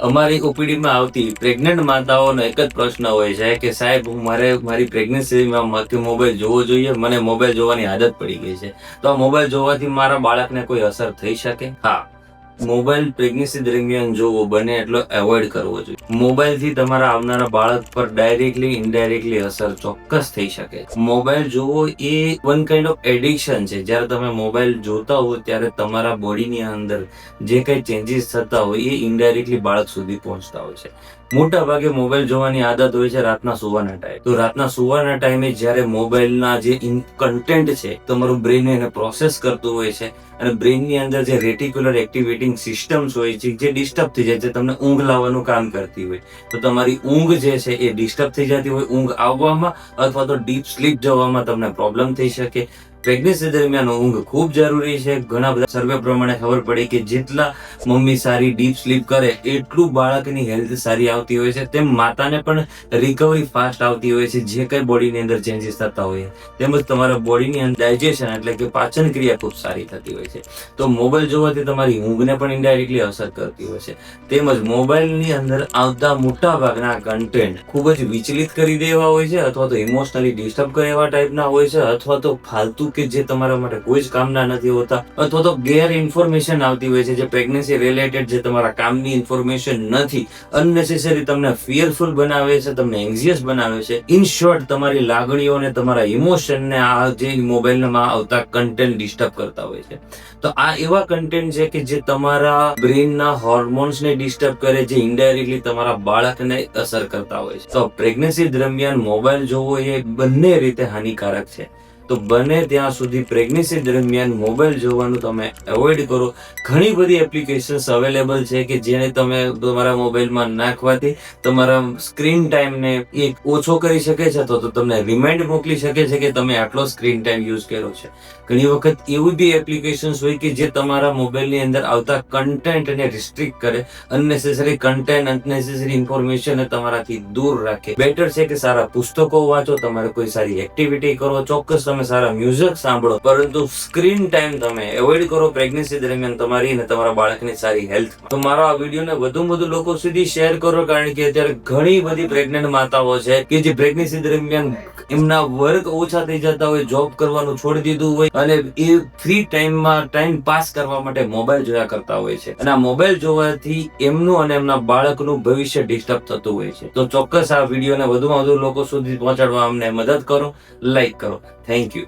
અમારી ઓપીડીમાં આવતી પ્રેગ્નન્ટ માતાઓનો એક જ પ્રશ્ન હોય છે કે સાહેબ, હું મારે મારી પ્રેગ્નન્સીમાં માથે મોબાઈલ જોવો જોઈએ? મને મોબાઈલ જોવાની આદત પડી ગઈ છે. તો મોબાઈલ જોવાથી મારા બાળકને કોઈ અસર થઈ શકે? હા. મોબાઈલ પ્રેગ્નન્સી દરમિયાન જોવો બને એટલો એવોઇડ કરવો જોઈએ. મોબાઈલથી તમારા આવનારા બાળક પર ડાયરેક્ટલી ઇનડાયરેક્ટલી અસર ચોક્કસ થઈ શકે. મોબાઈલ જોવો એ વન કાઇન્ડ ઓફ એડિક્શન છે. જ્યારે તમે મોબાઈલ જોતા હો ત્યારે તમારા બોડીની અંદર જે કંઈ ચેન્જીસ થતા હોય એ ઇનડાયરેક્ટલી બાળક સુધી પહોંચતા હોય છે. મોટા ભાગે મોબાઈલ જોવાની આદત હોય છે રાતના સુવાના ટાઈમ તો રાતના સુવાના ટાઈમે જ્યારે મોબાઈલના જે કન્ટેન્ટ છે તમારું બ્રેન એને પ્રોસેસ કરતું હોય છે. અને બ્રેનની અંદર જે રેટિક્યુલર એક્ટિવેટિંગ સિસ્ટમ્સ હોય છે, જે ડિસ્ટર્બ થઈ જાય છે, તમને ઊંઘ લાવવાનું કામ કરતી હોય. તો તમારી ઊંઘ જે છે એ ડિસ્ટર્બ થઈ જતી હોય, ઊંઘ આવવામાં અથવા તો ડીપ સ્લીપ જવામાં તમને પ્રોબ્લેમ થઈ શકે. પ્રેગ્નન્સી દરમિયાન ઊંઘ ખૂબ જરૂરી છે. ઘણા બધા સર્વે પ્રમાણે ખબર પડી કે જેટલા મમ્મી સારી ડીપ સ્લીપ કરે, એટલું બાળકની હેલ્થ સારી આવતી હોય છે. તેમ માતાને પણ રિકવરી ફાસ્ટ આવતી હોય છે. જે કઈ બોડીની અંદર ચેન્જીસ થતા હોય તેમજ તમારા બોડીની અંદર ડાયજેશન એટલે કે પાચન ક્રિયા ખૂબ સારી થતી હોય છે. તો મોબાઈલ જોવાથી તમારી ઊંઘને પણ ઇન્ડાયરેક્ટલી અસર કરતી હોય છે. તેમજ મોબાઈલની અંદર આવતા મોટા ભાગના કન્ટેન્ટ ખૂબ જ વિચલિત કરી દેવા હોય છે, અથવા તો ઇમોશનલી ડિસ્ટર્બ કરે એવા ટાઈપના હોય છે, અથવા તો ફાલતુ કે જે તમારા માટે કોઈ જ કામના નથી હોતા, અથવા તો ગેર ઇન્ફોર્મેશન આવતી હોય છે, જે પ્રેગ્નન્સી રિલેટેડ જે તમારા કામની ઇન્ફોર્મેશન નથી અનનેસેસરી તમને ફિયરફુલ બનાવે છે, તમને એન્ઝિયસ બનાવે છે. ઇન શોર્ટ તમારી લાગણીઓ અને તમારા ઇમોશનને આ જે મોબાઈલમાં આવતા કન્ટેન્ટ ડિસ્ટર્બ કરતા હોય છે. તો આ એવા કન્ટેન્ટ છે કે જે તમારા બ્રેનના હોર્મોન્સને ડિસ્ટર્બ કરે, જે ઇન્ડાયરેક્ટલી તમારા બાળકને અસર કરતા હોય છે. તો પ્રેગ્નન્સી દરમિયાન મોબાઈલ જોવો એ બંને રીતે હાનિકારક છે. તો બને ત્યાં સુધી પ્રેગ્નન્સી દરમિયાન મોબાઈલ જોવાનું તમે એવોઇડ કરો. ઘણી બધી એપ્લિકેશન્સ અવેલેબલ છે કે જેને તમે તમારા મોબાઈલમાં નાખવાથી તમારા સ્ક્રીન ટાઈમને એ ઓછો કરી શકે છે તો તમને રિમાઇન્ડ મોકલી શકે છે કે તમે આટલો સ્ક્રીન ટાઈમ યુઝ કર્યો છે. ઘણી વખત એવી બી એપ્લિકેશન્સ હોય કે જે તમારા મોબાઈલની અંદર આવતા કન્ટેન્ટને રિસ્ટ્રિક્ટ કરે. અનનેસેસરી કન્ટેન્ટ અનનેસેસરી ઇન્ફોર્મેશન તમારાથી દૂર રાખે. બેટર છે કે સારા પુસ્તકો વાંચો, તમારે કોઈ સારી એક્ટિવિટી કરો, ચોક્કસ તમે સારા મ્યુઝિક સાંભળો, પરંતુ સ્ક્રીન ટાઈમ તમે એવોઇડ કરો પ્રેગ્નન્સી દરમિયાન તમારી અને તમારા બાળકની સારી હેલ્થ તો મારા આ વિડીયોને વધુ વધુ લોકો સુધી શેર કરો, કારણ કે અત્યારે ઘણી બધી પ્રેગ્નન્ટ માતાઓ છે કે જે પ્રેગ્નન્સી દરમિયાન એમના વર્ક ઓછા થઈ જતા હોય જોબ કરવાનું છોડી દીધું હોય, અને એ ફ્રી ટાઈમમાં ટાઈમ પાસ કરવા માટે મોબાઈલ જોયા કરતા હોય છે. અને આ મોબાઈલ જોવાથી એમનું અને એમના બાળકનું ભવિષ્ય ડિસ્ટર્બ થતું હોય છે. તો ચોક્કસ આ વિડીયોને વધુમાં વધુ લોકો સુધી પહોંચાડવા અમને મદદ કરો લાઈક કરો. Thank you